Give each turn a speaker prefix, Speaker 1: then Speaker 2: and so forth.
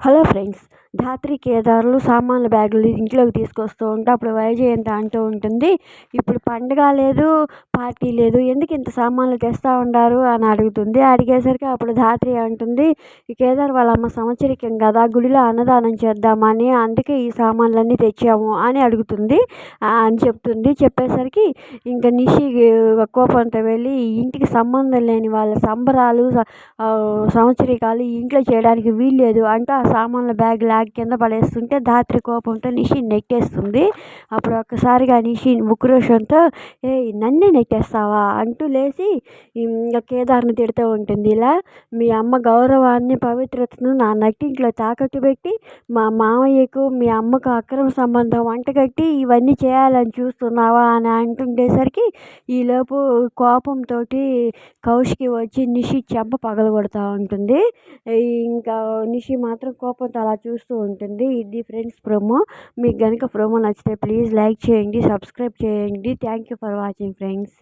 Speaker 1: Hello friends ధాత్రి కేదార్లు సామాన్ల బ్యాగులు ఇంట్లోకి తీసుకొస్తూ ఉంటే అప్పుడు వైజయంతి అంటూ ఉంటుంది ఇప్పుడు పండగ లేదు పార్టీ లేదు ఎందుకు ఇంత సామాన్లు తెస్తూ ఉండారు? అని అడుగుతుంది. అడిగేసరికి అప్పుడు ధాత్రి అంటుంది ఈ కేదార్ వాళ్ళ అమ్మ సంవత్సరికం కదా గుడిలో అన్నదానం చేద్దామని అందుకే ఈ సామాన్లన్నీ తెచ్చాము అని అడుగుతుంది అని చెప్తుంది. చెప్పేసరికి ఇంకా నిషి కోపంతో వెళ్ళి ఇంటికి సంబంధం లేని వాళ్ళ సంబరాలు సంవత్సరికాలు ఇంట్లో చేయడానికి వీల్లేదు అంటూ ఆ సామాన్ల బ్యాగ్ లాగి కింద పడేస్తుంటే ధాత్రి కోపంతో నిషి నెట్టేస్తుంది. అప్పుడు ఒక్కసారిగా నిషి ఉక్రోషంతో ఏ నన్నే నెట్టేస్తావా? అంటూ లేచి కేదార్ని తిడుతూ ఉంటుంది. ఇలా మీ అమ్మ గౌరవాన్ని పవిత్రతను నా నట్టింట్లో తాకట్టు పెట్టి మా మామయ్యకు మీ అమ్మకు అక్రమ సంబంధం వంటగట్టి ఇవన్నీ చేయాలని చూస్తున్నావా? అని అంటుండేసరికి ఈలోపు కోపంతో కౌశికి వచ్చి నిషి చెంప పగలగొడతా ఉంటుంది. ఇంకా నిషి మాత్రం కోపంతో అలా చూస్తూ ఉంటుంది. ఇది ఫ్రెండ్స్ ప్రోమో. మీకు కనుక ప్రోమో నచ్చితే ప్లీజ్ లైక్ చేయండి సబ్స్క్రైబ్ చేయండి. Thank you for watching friends.